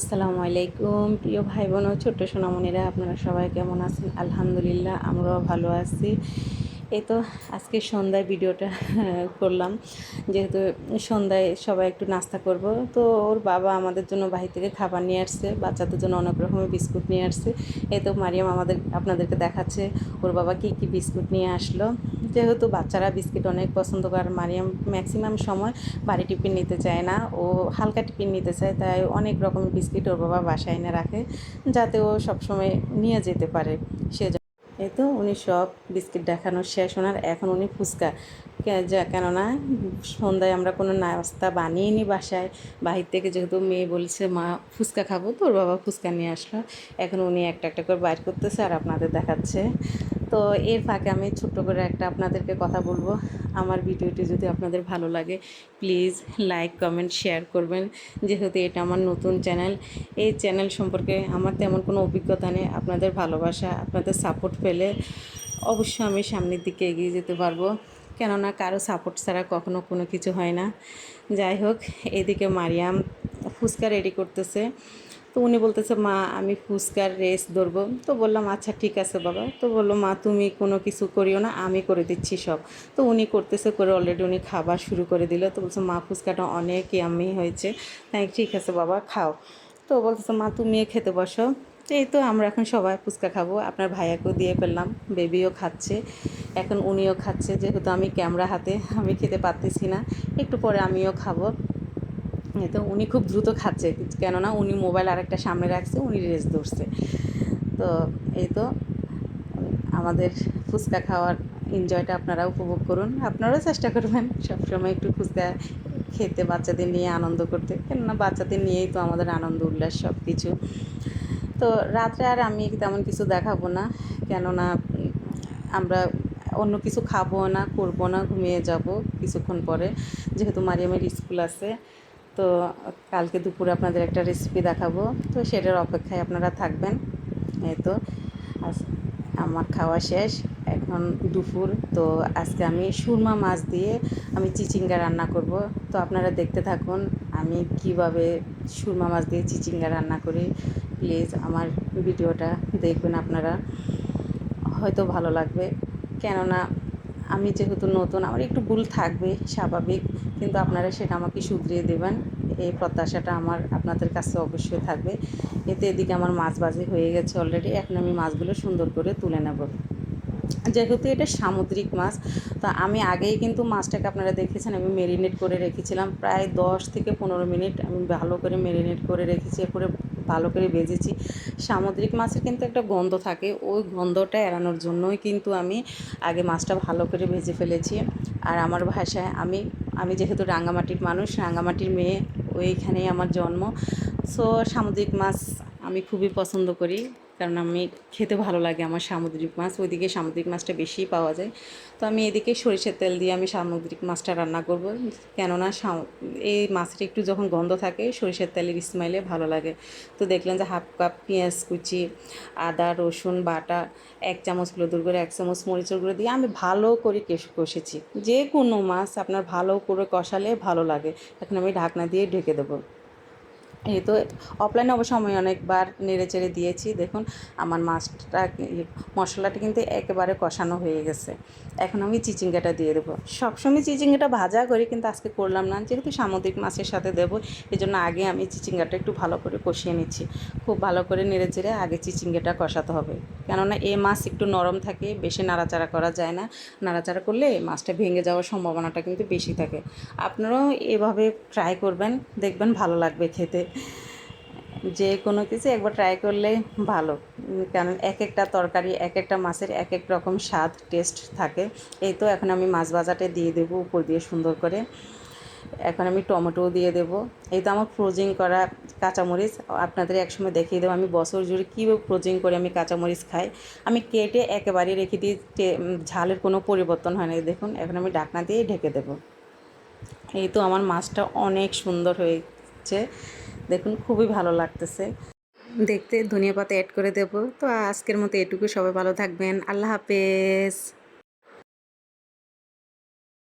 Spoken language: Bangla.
আসসালামু আলাইকুম। প্রিয় ভাই বোন ও ছোট্ট সোনামণিরা, আপনারা সবাই কেমন আছেন? আলহামদুলিল্লাহ, আমরাও ভালো আছি। এই তো আজকে সন্ধ্যায় ভিডিওটা করলাম। যেহেতু সন্ধ্যায় সবাই একটু নাস্তা করব, তো ওর বাবা আমাদের জন্য বাহির থেকে খাবার নিয়ে আসছে, বাচ্চাদের জন্য অনেক রকমের বিস্কুট নিয়ে আসছে। এই তো মারিয়াম আমাদের, আপনাদেরকে দেখাচ্ছে ওর বাবা কী কী বিস্কুট নিয়ে আসলো। যেহেতু বাচ্চারা বিস্কিট অনেক পছন্দ করে মারিয়াম ম্যাক্সিমাম সময় বাড়ি টিফিন নিতে চায় না, ও হালকা টিফিন নিতে চায়, তাই অনেক রকমের বিস্কিট ওর বাবা বাসায় এনে রাখে, যাতে ও সবসময় নিয়ে যেতে পারে। সে এই তো উনি সব বিস্কিট দেখানো শেষ, ওনার এখন উনি ফুচকা। কেননা সন্ধ্যায় আমরা কোনো নাস্তা বানিয়ে নিই বাসায়। বাহির থেকে যেহেতু মেয়ে বলছে, মা, ফুচকা খাব। তোর বাবা ফুচকা নিয়ে আসলো। এখন উনি একটা একটা করে বাইর করতেছে আর আপনাদের দেখাচ্ছে। তো এর ফাঁকে আমি ছোট্ট করে একটা আপনাদেরকে কথা বলব। আমার ভিডিওটি যদি আপনাদের ভালো লাগে প্লিজ লাইক কমেন্ট শেয়ার করবেন। যেহেতু এটা আমার নতুন চ্যানেল এই চ্যানেল সম্পর্কে আমার তেমন কোনো অভিজ্ঞতা নেই, আপনাদের ভালোবাসা, আপনাদের সাপোর্ট পেলে অবশ্যই আমি সামনের দিকে এগিয়ে যেতে পারব। কেননা কারও সাপোর্ট ছাড়া কখনো কোনো কিছু হয় না। যাই হোক, এদিকে মারিয়াম ফুচকা রেডি করতেছে। তো উনি বলতেছে, মা, আমি ফুচকার রেস ধরবো। তো বললাম আচ্ছা ঠিক আছে বাবা। তো বলল, মা, তুমি কোনো কিছু করিও না, আমি করে দিচ্ছি সব। তো উনি করতেছে, করে অলরেডি উনি খাবার শুরু করে দিল। তো বলছে, মা, ফুচকাটা অনেক ইয়ামি হয়েছে। তাই, ঠিক আছে বাবা, খাও। তো বলতেছে, মা, তুমিও খেতে বসো। এই তো আমরা এখন সবাই ফুচকা খাব। আপনার ভাইয়াকেও দিয়ে ফেললাম, বেবিও খাচ্ছে। এখন উনিও খাচ্ছে, যেহেতু আমি ক্যামেরা হাতে, আমি খেতে পারতেছি না। একটু পরে আমিও খাব। তো উনি খুব দ্রুত খাচ্ছে, কেননা উনি মোবাইল আরেকটা সামনে রাখছে, উনি রেস ধরছে। তো এই তো আমাদের ফুচকা খাওয়ার এনজয়টা আপনারা উপভোগ করুন। আপনারাও চেষ্টা করবেন সবসময় একটু ফুচকা খেতে, বাচ্চাদের নিয়ে আনন্দ করতে। কেননা বাচ্চাদের নিয়েই তো আমাদের আনন্দ, উল্লাস সব কিছু তো রাত্রে আর আমি তেমন কিছু দেখাবো না, কেননা আমরা অন্য কিছু খাব না, করব না, ঘুমিয়ে যাব কিছুক্ষণ পরে। যেহেতু মারিয়ামের স্কুল আছে তো কালকে দুপুরে আপনাদের একটা রেসিপি দেখাবো। তো সেটার অপেক্ষায় আপনারা থাকবেন। এই তো আমার খাওয়া শেষ। এখন দুপুর, তো আজকে আমি সুরমা মাছ দিয়ে আমি চিচিঙ্গা রান্না করব। তো আপনারা দেখতে থাকুন, আমি কীভাবে সুরমা মাছ দিয়ে চিচিঙ্গা রান্না করি। প্লিজ আমার ভিডিওটা দেখবেন আপনারা। হয়তো ভালো লাগবে। কেননা আমি যেহেতু নতুন, আমার একটু ভুল থাকবে, স্বাভাবিক। কিন্তু আপনারা সেটা আমাকে শুধরিয়ে দেবেন। এই প্রত্যাশাটা আমার আপনাদের কাছে অবশ্যই থাকবে। এতে এদিকে আমার মাছ বাজি হয়ে গেছে অলরেডি এখন আমি মাছগুলো সুন্দর করে তুলে নেব। যেহেতু এটা সামুদ্রিক মাছ, তো আমি আগেই কিন্তু মাছটাকে আপনারা দেখেছেন, আমি মেরিনেট করে রেখেছিলাম। প্রায় দশ থেকে পনেরো মিনিট আমি ভালো করে মেরিনেট করে রেখেছি, এরপরে ভালো করে ভেজেছি। সামুদ্রিক মাছের কিন্তু একটা গন্ধ থাকে, ওই গন্ধটা এড়ানোর জন্যই কিন্তু আমি আগে মাছটা ভালো করে ভেজে ফেলেছি। আর আমার ভাষায় আমি আমি যেহেতু রাঙ্গামাটির মানুষ রাঙ্গামাটির মেয়ে, ওইখানেই আমার জন্ম। সো সামুদ্রিক মাছ আমি খুবই পছন্দ করি। কারণ আমি খেতে ভালো লাগে আমার সামুদ্রিক মাছ, ওইদিকে সামুদ্রিক মাছটা বেশি পাওয়া যায়। তো আমি এদিকে সরিষার তেল দিয়ে আমি সামুদ্রিক মাছটা রান্না করব। কেননা এই মাছটা একটু যখন গন্ধ থাকে, সরিষার তেলের স্মাইলে ভালো লাগে। তো দেখলাম যে হাফ কাপ পেঁয়াজ কুচি, আদা, রসুন, বাটা, এক চামচ হলুদের গুঁড়ো এক চামচ মরিচের গুঁড়ো দিয়ে আমি ভালো করে কষেছি। যে কোনো মাছ আপনার ভালো করে কষালে ভালো লাগে। এখন আমি ঢাকনা দিয়ে ঢেকে দেবো। এই তো অফলাইনে অবশ্য আমি অনেকবার নেড়ে চেড়ে দিয়েছি। দেখুন, আমার মাছটা মশলাটা কিন্তু একেবারে কষানো হয়ে গেছে। এখন আমি চিচিঙ্গাটা দিয়ে দেবো। সবসময় চিচিঙ্গাটা ভাজা করি, কিন্তু আজকে করলাম না। যেহেতু সামুদ্রিক মাছের সাথে দেবো এই জন্য আগে আমি চিচিঙ্গাটা একটু ভালো করে কষিয়ে নিচ্ছি। খুব ভালো করে নেড়ে চেড়ে আগে চিচিঙ্গাটা কষাতে হবে। কেননা এই মাছ একটু নরম থাকে, বেশি নাড়াচাড়া করা যায় না। নাড়াচাড়া করলে মাছটা ভেঙে যাওয়ার সম্ভাবনাটা কিন্তু বেশি থাকে। আপনারাও এভাবে ট্রাই করবেন, দেখবেন ভালো লাগবে খেতে। যে কোনো কিছু একবার ট্রাই করলে ভালো। কারণ এক একটা তরকারি এক একটা মাছের এক এক রকম স্বাদ টেস্ট থাকে। এই তো এখন আমি মাছ ভাজাটা দিয়ে দেবো উপর দিয়ে সুন্দর করে। এখন আমি টমেটোও দিয়ে দেবো। এই তো আমার ফ্রোজিং করা কাঁচামরিচ, আপনাদের একসময় দেখিয়ে দেবো। আমি বছর জুড়ে কীভাবে ফ্রোজিং করে আমি কাঁচামরিচ খাই। আমি কেটে একেবারে রেখে দিই ঝালের কোনো পরিবর্তন হয় না। দেখুন, এখন আমি ঢাকনা দিয়ে ঢেকে দেবো। এই তো আমার মাছটা অনেক সুন্দর হয়েছে। দেখুন, খুবই ভালো লাগতেছে। দেখতে ধনিয়া পাতা অ্যাড করে দেব। তো আজকের মতো এটুকু। সবাই ভালো থাকবেন। আল্লাহ হাফেজ।